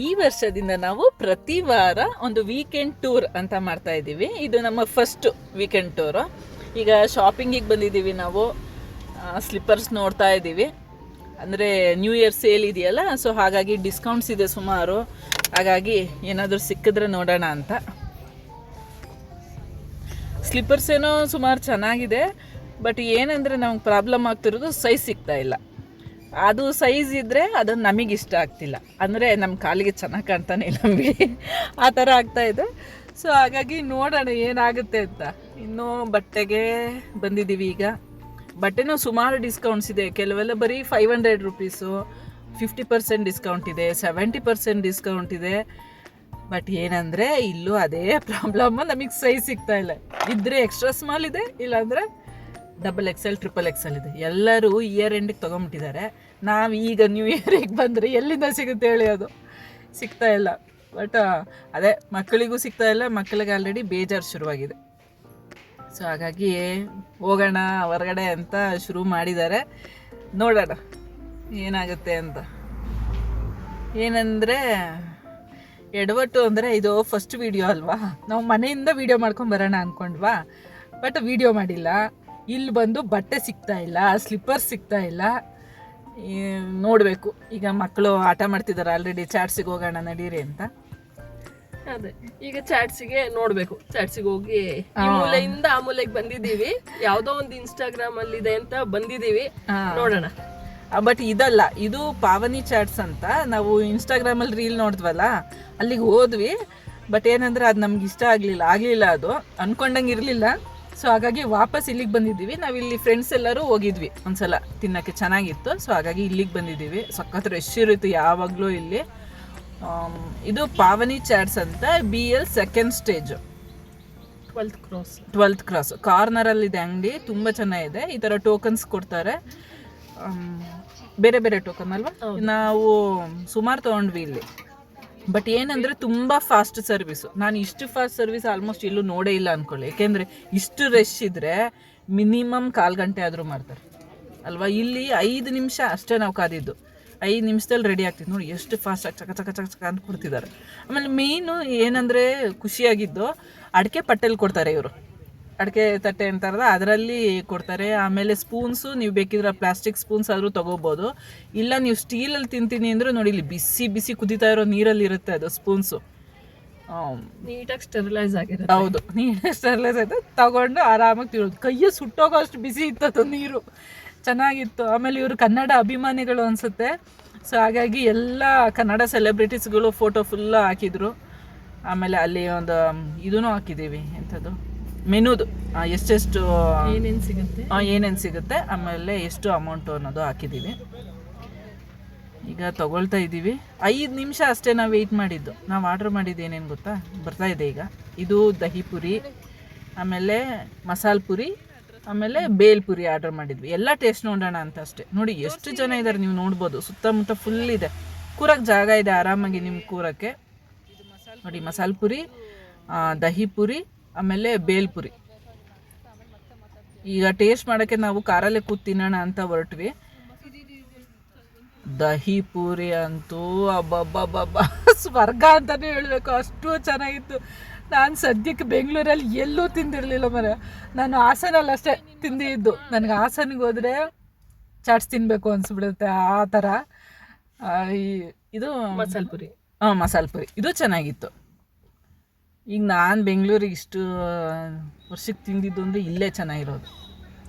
ಈ ವರ್ಷದಿಂದ ನಾವು ಪ್ರತಿ ವಾರ ಒಂದು ವೀಕೆಂಡ್ ಟೂರ್ ಅಂತ ಮಾಡ್ತಾ ಇದ್ದೀವಿ. ಇದು ನಮ್ಮ ಫಸ್ಟ್ ವೀಕೆಂಡ್ ಟೂರು ಈಗ ಶಾಪಿಂಗಿಗೆ ಬಂದಿದ್ದೀವಿ ನಾವು. ಸ್ಲಿಪ್ಪರ್ಸ್ ನೋಡ್ತಾ ಇದ್ದೀವಿ. ಅಂದರೆ ನ್ಯೂ ಇಯರ್ ಸೇಲ್ ಇದೆಯಲ್ಲ ಸೊ ಹಾಗಾಗಿ ಡಿಸ್ಕೌಂಟ್ಸ್ ಇದೆ ಸುಮಾರು. ಹಾಗಾಗಿ ಏನಾದರೂ ಸಿಕ್ಕಿದ್ರೆ ನೋಡೋಣ ಅಂತ. ಸ್ಲಿಪ್ಪರ್ಸ್ ಏನೋ ಸುಮಾರು ಚೆನ್ನಾಗಿದೆ ಬಟ್ ಏನಂದರೆ ನಮ್ಗೆ ಪ್ರಾಬ್ಲಮ್ ಆಗ್ತಿರೋದು ಸೈಜ್ ಸಿಗ್ತಾ ಇಲ್ಲ. ಅದು ಸೈಜ್ ಇದ್ದರೆ ಅದು ನಮಗೆ ಇಷ್ಟ ಆಗ್ತಿಲ್ಲ. ಅಂದರೆ ನಮ್ಮ ಕಾಲಿಗೆ ಚೆನ್ನಾಗಿ ಕಾಣ್ತಾನೆ ನಮಗೆ. ಆ ಥರ ಆಗ್ತಾ ಇದೆ. ಸೊ ಹಾಗಾಗಿ ನೋಡೋಣ ಏನಾಗುತ್ತೆ ಅಂತ. ಇನ್ನೂ ಬಟ್ಟೆಗೆ ಬಂದಿದ್ದೀವಿ ಈಗ. ಬಟ್ಟೆನೂ ಸುಮಾರು ಡಿಸ್ಕೌಂಟ್ಸ್ ಇದೆ. ಕೆಲವೆಲ್ಲ ಬರೀ five hundred rupees fifty percent discount ಇದೆ ಸೆವೆಂಟಿ ಪರ್ಸೆಂಟ್ ಡಿಸ್ಕೌಂಟ್ ಇದೆ. ಬಟ್ ಏನಂದರೆ, ಇಲ್ಲೂ ಅದೇ ಪ್ರಾಬ್ಲಮ್ ನಮಗೆ ಸೈಜ್ ಸಿಗ್ತಾ ಇಲ್ಲ. ಇದ್ರೆ ಎಕ್ಸ್ಟ್ರಾ ಸ್ಮಾಲ್ ಇದೆ, ಇಲ್ಲಾಂದರೆ ಡಬಲ್ ಎಕ್ಸೆಲ್ ಟ್ರಿಪಲ್ ಎಕ್ಸೆಲ್ ಇದೆ. ಎಲ್ಲರೂ ಇಯರ್ ಎಂಡಿಗೆ ತೊಗೊಂಬಿಟ್ಟಿದ್ದಾರೆ. ನಾವು ಈಗ ನ್ಯೂ ಇಯರಿಗೆ ಬಂದರೆ ಎಲ್ಲಿಂದ ಸಿಗುತ್ತೆ ಹೇಳಿ ಅದು? ಸಿಗ್ತಾ ಇಲ್ಲ. ಬಟ್ ಅದೇ ಮಕ್ಕಳಿಗೂ ಸಿಗ್ತಾ ಇಲ್ಲ, ಮಕ್ಕಳಿಗೆ ಆಲ್ರೆಡಿ ಬೇಜಾರು ಶುರುವಾಗಿದೆ. ಸೊ ಹಾಗಾಗಿ ಹೋಗೋಣ ಹೊರಗಡೆ ಅಂತ ಶುರು ಮಾಡಿದ್ದಾರೆ. ನೋಡೋಣ, ಏನಾಗುತ್ತೆ ಅಂತ. ಏನಂದರೆ, ಎಡವಟ್ಟು ಅಂದರೆ ಇದು ಫಸ್ಟ್ ವಿಡಿಯೋ ಅಲ್ವಾ? ನಾವು ಮನೆಯಿಂದ ವಿಡಿಯೋ ಮಾಡ್ಕೊಂಡು ಬರೋಣ ಅಂದ್ಕೊಂಡ್ವಾ ಬಟ್ ವಿಡಿಯೋ ಮಾಡಿಲ್ಲ. ಇಲ್ಲಿ ಬಂದು ಬಟ್ಟೆ ಸಿಗ್ತಾ ಇಲ್ಲ ಸ್ಲಿಪ್ಪರ್ಸ್ ಸಿಗ್ತಾ ಇಲ್ಲ. ನೋಡಬೇಕು ಈಗ ಮಕ್ಕಳು ಆಟ ಮಾಡ್ತಿದ್ದಾರೆ ಆಲ್ರೆಡಿ ಚಾಟ್ಸಿಗೆ ಹೋಗೋಣ ನಡೀರಿ ಅಂತ. ಅದೇ ಈಗ ಚಾಟ್ಸಿಗೆ ನೋಡ್ಬೇಕು ಚಾಟ್ಸಿಗೆ ಹೋಗಿ ಈ ಮೂಲೆಯಿಂದ ಆ ಮೂಲೆಗೆ ಬಂದಿದ್ದೀವಿ ಯಾವುದೋ ಒಂದು ಇನ್ಸ್ಟಾಗ್ರಾಮ್ ಅಲ್ಲಿ ಇದೆ ಅಂತ ಬಂದಿದೀವಿ ನೋಡೋಣ. ಬಟ್ ಇದಲ್ಲ ಇದು ಪಾವನಿ ಚಾಟ್ಸ್ ಅಂತ ನಾವು ಇನ್ಸ್ಟಾಗ್ರಾಮಲ್ಲಿ ರೀಲ್ ನೋಡಿದ್ವಲ್ಲ ಅಲ್ಲಿಗೆ ಹೋದ್ವಿ ಬಟ್ ಏನಂದ್ರೆ ಅದು ನಮ್ಗೆ ಇಷ್ಟ ಆಗಲಿಲ್ಲ ಆಗಲಿಲ್ಲ ಅದು ಅನ್ಕೊಂಡಂಗೆ ಇರಲಿಲ್ಲ. ಸೊ ಹಾಗಾಗಿ ವಾಪಸ್ ಇಲ್ಲಿಗೆ ಬಂದಿದ್ದೀವಿ. ನಾವು ಇಲ್ಲಿ ಫ್ರೆಂಡ್ಸ್ ಎಲ್ಲರೂ ಹೋಗಿದ್ವಿ. ಒಂದ್ಸಲ ತಿನ್ನೋಕ್ಕೆ ಚೆನ್ನಾಗಿತ್ತು. ಸೊ ಹಾಗಾಗಿ ಇಲ್ಲಿಗೆ ಬಂದಿದ್ದೀವಿ. ಸಖತ್ ರಶ್ ಇರುತ್ತೆ ಯಾವಾಗಲೂ ಇಲ್ಲಿ. ಇದು ಪಾವನಿ ಚಾಟ್ಸ್ ಅಂತ B L second stage twelfth cross twelfth cross ಕಾರ್ನರಲ್ಲಿದೆ ಅಂಗಡಿ. ತುಂಬ ಚೆನ್ನಾಗಿದೆ. ಈ ಥರ ಟೋಕನ್ಸ್ ಕೊಡ್ತಾರೆ. ಬೇರೆ ಬೇರೆ ಟೋಕನ್ ಅಲ್ವಾ? ನಾವು ಸುಮಾರು ತೊಗೊಂಡ್ವಿ ಇಲ್ಲಿ. ಬಟ್ ಏನಂದರೆ ತುಂಬ ಫಾಸ್ಟ್ ಸರ್ವಿಸ್ ನಾನು ಇಷ್ಟು ಫಾಸ್ಟ್ ಸರ್ವಿಸ್ ಆಲ್ಮೋಸ್ಟ್ ಇಲ್ಲೂ ನೋಡೇ ಇಲ್ಲ ಅಂದ್ಕೊಳ್ಳಿ ಯಾಕೆಂದ್ರೆ ಇಷ್ಟು ರಶ್ ಇದ್ದರೆ ಮಿನಿಮಮ್ ಕಾಲು ಗಂಟೆ ಆದರೂ ಮಾಡ್ತಾರೆ. ಅಲ್ವಾ? ಇಲ್ಲಿ ಐದು ನಿಮಿಷ ಅಷ್ಟೇ ನಾವು ಕಾದಿದ್ದು. ಐದು ನಿಮಿಷದಲ್ಲಿ ರೆಡಿ ಆಗ್ತಿತ್ತು ನೋಡಿ, ಎಷ್ಟು ಫಾಸ್ಟ್ ಚಕ ಚಕ ಚಕ ಚಕ ಅಂತ ಕೊಡ್ತಿದ್ದಾರೆ. ಆಮೇಲೆ ಮೇಯ್ನು ಏನಂದರೆ ಖುಷಿಯಾಗಿದ್ದು, ಅಡಿಕೆ ಪಟ್ಟೆಲಿ ಕೊಡ್ತಾರೆ ಇವರು. ಅಡಿಕೆ ತಟ್ಟೆ ಅಂತಾರಲ್ಲ ಅದರಲ್ಲಿ ಕೊಡ್ತಾರೆ. ಆಮೇಲೆ ಸ್ಪೂನ್ಸು ನೀವು ಬೇಕಿದ್ರೆ ಪ್ಲಾಸ್ಟಿಕ್ ಸ್ಪೂನ್ಸ್ ಆದರೂ ತೊಗೋಬೋದು. ಇಲ್ಲ ನೀವು ಸ್ಟೀಲಲ್ಲಿ ತಿಂತೀನಿ ಅಂದರೆ ನೋಡಿ ಇಲ್ಲಿ ಬಿಸಿ ಬಿಸಿ ಕುದೀತಾ ಇರೋ ನೀರಲ್ಲಿ ಇರುತ್ತೆ ಅದು ಸ್ಪೂನ್ಸು. ನೀಟಾಗಿ ಸ್ಟೆರಿಲೈಸ್ ಆಗಿರುತ್ತೆ. ಹೌದು ನೀಟಾಗಿ ಸ್ಟೆರಿಲೈಸ್ ಆಯಿತು. ತಗೊಂಡು ಆರಾಮಾಗಿ ತಿಳೋದು ಕೈಯ ಸುಟ್ಟೋಗೋ ಅಷ್ಟು ಬಿಸಿ ಇತ್ತದು ನೀರು. ಚೆನ್ನಾಗಿತ್ತು. ಆಮೇಲೆ ಇವರು ಕನ್ನಡ ಅಭಿಮಾನಿಗಳು ಅನಿಸುತ್ತೆ. ಸೊ ಹಾಗಾಗಿ ಎಲ್ಲ ಕನ್ನಡ ಸೆಲೆಬ್ರಿಟೀಸ್ಗಳು ಫೋಟೋ ಫುಲ್ಲು ಹಾಕಿದ್ರು. ಆಮೇಲೆ ಅಲ್ಲಿ ಒಂದು ಇದೂ ಹಾಕಿದ್ದೀವಿ ಎಂಥದ್ದು. ಮೆನುದು ಎಷ್ಟೆಷ್ಟು ಏನೇನು ಸಿಗುತ್ತೆ? ಏನೇನು ಸಿಗುತ್ತೆ ಆಮೇಲೆ ಎಷ್ಟು ಅಮೌಂಟು ಅನ್ನೋದು ಹಾಕಿದ್ದೀವಿ. ಈಗ ತಗೊಳ್ತಾ ಇದ್ದೀವಿ. ಐದು ನಿಮಿಷ ಅಷ್ಟೇ ನಾವು ವೆಯ್ಟ್ ಮಾಡಿದ್ದು. ನಾವು ಆರ್ಡ್ರ್ ಮಾಡಿದ್ದು ಏನೇನು ಗೊತ್ತಾ? ಬರ್ತಾ ಇದೆ ಈಗ. ಇದು ದಹಿ ಪುರಿ ಆಮೇಲೆ ಮಸಾಲ ಪುರಿ ಆಮೇಲೆ ಬೇಲ್ ಪುರಿ ಆರ್ಡರ್ ಮಾಡಿದ್ವಿ. ಎಲ್ಲ ಟೇಸ್ಟ್ ನೋಡೋಣ ಅಂತ ಅಷ್ಟೇ. ನೋಡಿ ಎಷ್ಟು ಜನ ಇದ್ದಾರೆ ನೀವು ನೋಡ್ಬೋದು. ಸುತ್ತಮುತ್ತ ಫುಲ್ ಇದೆ. ಕೂರಕ್ಕೆ ಜಾಗ ಇದೆ ಆರಾಮಾಗಿ ನಿಮ್ಗೆ ಕೂರಕ್ಕೆ. ನೋಡಿ ಮಸಾಲ ಪುರಿ ದಹಿ ಪುರಿ ಆಮೇಲೆ ಬೇಲ್ಪುರಿ. ಈಗ ಟೇಸ್ಟ್ ಮಾಡೋಕ್ಕೆ ನಾವು ಕಾರಲ್ಲೇ ಕೂತ್ ತಿನ್ನೋಣ ಅಂತ ಹೊರಟ್ವಿ. ದಹಿ ಪೂರಿ ಅಂತೂ ಅಬ್ಬಬ್ಬಬ್ಬಬ್ಬ. ಸ್ವರ್ಗ ಅಂತಾನೆ ಹೇಳಬೇಕು. ಅಷ್ಟು ಚೆನ್ನಾಗಿತ್ತು. ನಾನು ಸದ್ಯಕ್ಕೆ ಬೆಂಗಳೂರಲ್ಲಿ ಎಲ್ಲೂ ತಿಂದಿರಲಿಲ್ಲ ಮರ. ನಾನು ಹಾಸನಲ್ಲಿ ಅಷ್ಟೇ ತಿಂದಿದ್ದು ನನಗೆ ಹಾಸನಿಗೆ ಹೋದರೆ ಚಾಟ್ಸ್ ತಿನ್ನಬೇಕು ಅನಿಸ್ಬಿಡುತ್ತೆ ಆ ಥರ. ಆ, ಈ- ಇದು ಮಸಾಲ ಪುರಿ. ಹಾಂ ಮಸಾಲೆ ಪುರಿ. ಇದು ಚೆನ್ನಾಗಿತ್ತು. ಈಗ ನಾನು ಬೆಂಗಳೂರಿಗೆ ಇಷ್ಟು ವರ್ಷಕ್ಕೆ ತಿಂದಿದ್ದು ಅಂದರೆ ಇಲ್ಲೇ ಚೆನ್ನಾಗಿರೋದು.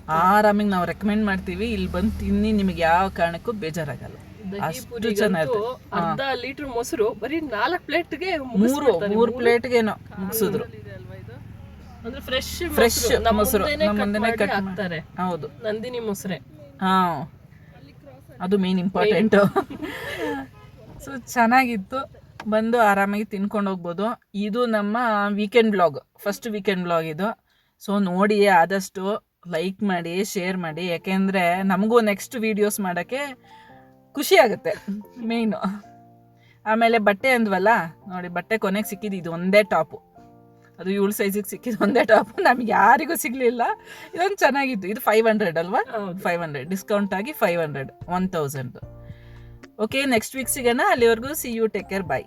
ಆರಾಮಿಗೆ ನಾವು ರೆಕಮೆಂಡ್ ಮಾಡ್ತೀವಿ ಇಲ್ಲಿ ಬಂದು ತಿನ್ನಿ ನಿಮಗೆ ಯಾವ ಕಾರಣಕ್ಕೂ ಬೇಜಾರಾಗಲ್ಲ. ಅಷ್ಟು ಚೆನ್ನಾಗಿರುತ್ತೆ ಅರ್ಧ ಲೀಟರ್ ಮೊಸರು ಬರೀ ನಾಲ್ಕು ಪ್ಲೇಟ್ಗೆ ಮೂರು ಮೂರು ಪ್ಲೇಟ್ಗೇನೋ ಮುಗಿಸಿದ್ರು. ಅಂದ್ರೆ ಫ್ರೆಶ್ ಫ್ರೆಶ್ ಮೊಸರು ನಮ್ಮ ಕಟ್ ಹಾಕ್ತಾರೆ. ಹೌದು. ನಂದಿನಿ ಮೊಸರೆ. ಹಾಂ. ಅದು ಮೇನ್ ಇಂಪಾರ್ಟೆಂಟು ಸೊ ಚೆನ್ನಾಗಿತ್ತು. ಬಂದು ಆರಾಮಾಗಿ ತಿನ್ಕೊಂಡು ಹೋಗ್ಬೋದು. ಇದು ನಮ್ಮ weekend blog first weekend blog ಇದು. ಸೊ ನೋಡಿ ಆದಷ್ಟು ಲೈಕ್ ಮಾಡಿ ಶೇರ್ ಮಾಡಿ. ಯಾಕೆಂದರೆ ನಮಗೂ ನೆಕ್ಸ್ಟ್ ವೀಡಿಯೋಸ್ ಮಾಡೋಕ್ಕೆ ಖುಷಿಯಾಗುತ್ತೆ ಮೇಯ್ನು ಆಮೇಲೆ ಬಟ್ಟೆ ಅಂದ್ವಲ್ಲ ನೋಡಿ ಬಟ್ಟೆ ಕೊನೆಗೆ ಸಿಕ್ಕಿದ್ದು ಇದು ಒಂದೇ ಟಾಪು ಅದು ಏಳು ಸೈಜಿಗೆ ಸಿಕ್ಕಿದ್ದು ಒಂದೇ ಟಾಪು ನಮ್ಗೆ ಯಾರಿಗೂ ಸಿಗಲಿಲ್ಲ. ಇದೊಂದು ಚೆನ್ನಾಗಿತ್ತು. ಇದು ಫೈವ್ ಹಂಡ್ರೆಡ್ ಅಲ್ವಾ. ಫೈವ್ ಹಂಡ್ರೆಡ್ ಡಿಸ್ಕೌಂಟ್ ಆಗಿ five hundred one thousand okay next week ಸಿಗೋಣ. ಅಲ್ಲಿವರೆಗೂ see you take care bye